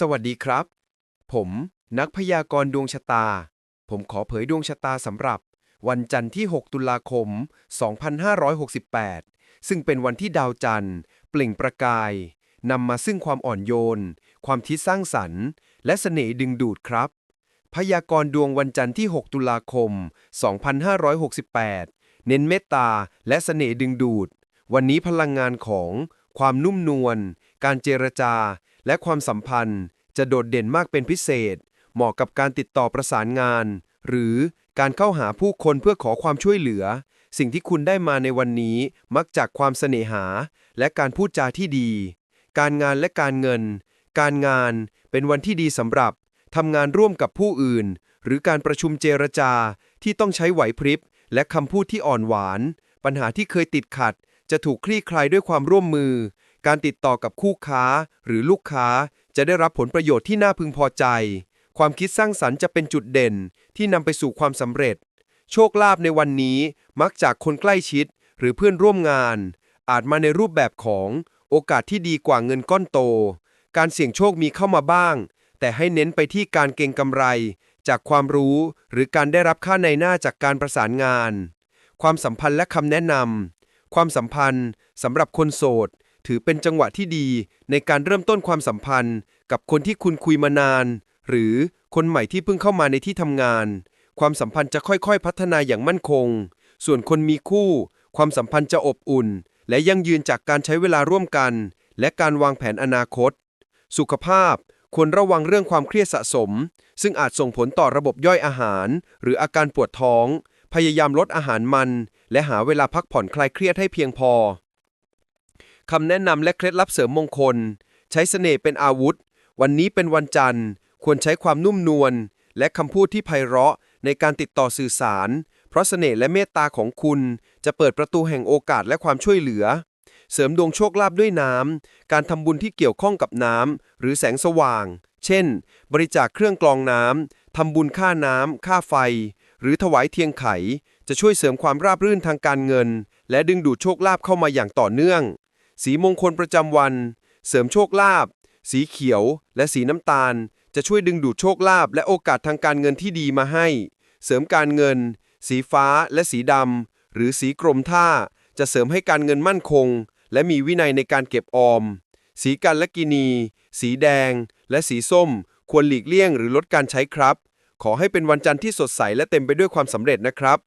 สวัสดีครับ ผม นักพยากรณ์ดวงชะตา ผมขอเผยดวงชะตาสำหรับ วันจันทร์ที่ 6 ตุลาคม 2568 ซึ่งเป็นวันที่ดาวจันทร์ เปล่งประกายนำมาซึ่งความอ่อนโยน ความคิดสร้างสรรค์ และเสน่ห์ดึงดูดครับ พยากรณ์ดวงวันจันทร์ที่ 6 ตุลาคม 2568 เน้นเมตตาและเสน่ห์ดึงดูด วันนี้พลังงานของความนุ่มนวล การเจรจา และความสัมพันธ์ จะโดดเด่นมากเป็นพิเศษ เหมาะกับการติดต่อประสานงาน หรือการเข้าหาผู้คนเพื่อขอความช่วยเหลือ สิ่งที่คุณได้มาในวันนี้มักจากความเสน่หา และการพูดจาที่ดี การงานและการเงิน การงานเป็นวันที่ดีสำหรับทำงานร่วมกับผู้อื่น หรือการประชุมเจรจาที่ต้องใช้ไหวพริบ และคำพูดที่อ่อนหวาน ปัญหาที่เคยติดขัด จะถูกคลี่คลายด้วยความร่วมมือ การติดต่อกับคู่ค้าหรือลูกค้าจะได้รับผลประโยชน์ที่น่าพึงพอใจ ความคิดสร้างสรรค์จะเป็นจุดเด่นที่นำไปสู่ความสำเร็จ โชคลาภในวันนี้มักจากคนใกล้ชิด หรือเพื่อนร่วมงาน อาจมาในรูปแบบของโอกาสที่ดีกว่าเงินก้อนโต การเสี่ยงโชคมีเข้ามาบ้าง แต่ให้เน้นไปที่การเก็งกำไร จากความรู้หรือการได้รับค่าในหน้าจากการประสานงาน ความสัมพันธ์และคำแนะนำความสัมพันธ์สำหรับคนโสด ถือเป็นจังหวะที่ดีในการเริ่มต้นความสัมพันธ์ กับคนที่คุณคุยมานาน หรือคนใหม่ที่เพิ่งเข้ามาในที่ทำงาน ความสัมพันธ์จะค่อยๆ พัฒนาอย่างมั่นคง ส่วนคนมีคู่ ความสัมพันธ์จะอบอุ่น และยั่งยืนจากการใช้เวลาร่วมกัน และการวางแผนอนาคต สุขภาพควรระวังเรื่องความเครียดสะสม ซึ่งอาจส่งผลต่อระบบย่อยอาหาร หรืออาการปวดท้อง พยายามลดอาหารมัน และหาเวลาพักผ่อนคลายเครียดให้เพียงพอ คำแนะนำและเคล็ดลับเสริมมงคล ใช้เสน่ห์เป็นอาวุธ วันนี้เป็นวันจันทร์ ควรใช้ความนุ่มนวลและคำพูดที่ไพเราะในการติดต่อสื่อสาร เพราะเสน่ห์และเมตตาของคุณ จะเปิดประตูแห่งโอกาสและความช่วยเหลือ เสริมดวงโชคลาภด้วยน้ำ การทำบุญที่เกี่ยวข้องกับน้ำ หรือแสงสว่าง เช่น บริจาคเครื่องกรองน้ำทำบุญค่าน้ำค่าไฟ หรือถวายเทียงไข จะช่วยเสริมความราบรื่นทางการเงิน และดึงดูดโชคลาภเข้ามาอย่างต่อเนื่อง สีมงคลประจำวัน เสริมโชคลาภ สีเขียว และสีน้ำตาล จะช่วยดึงดูดโชคลาภและโอกาสทางการเงินที่ดีมาให้ เสริมการเงิน สีฟ้าและสีดำหรือสีกรมท่า จะเสริมให้การเงินมั่นคง และมีวินัยในการเก็บออม สีกันและกินี สีแดง และสีส้ม ควรหลีกเลี่ยงหรือลดการใช้ครับ ขอให้เป็นวันจันทร์ที่สดใสและเต็มไปด้วยความสำเร็จนะครับ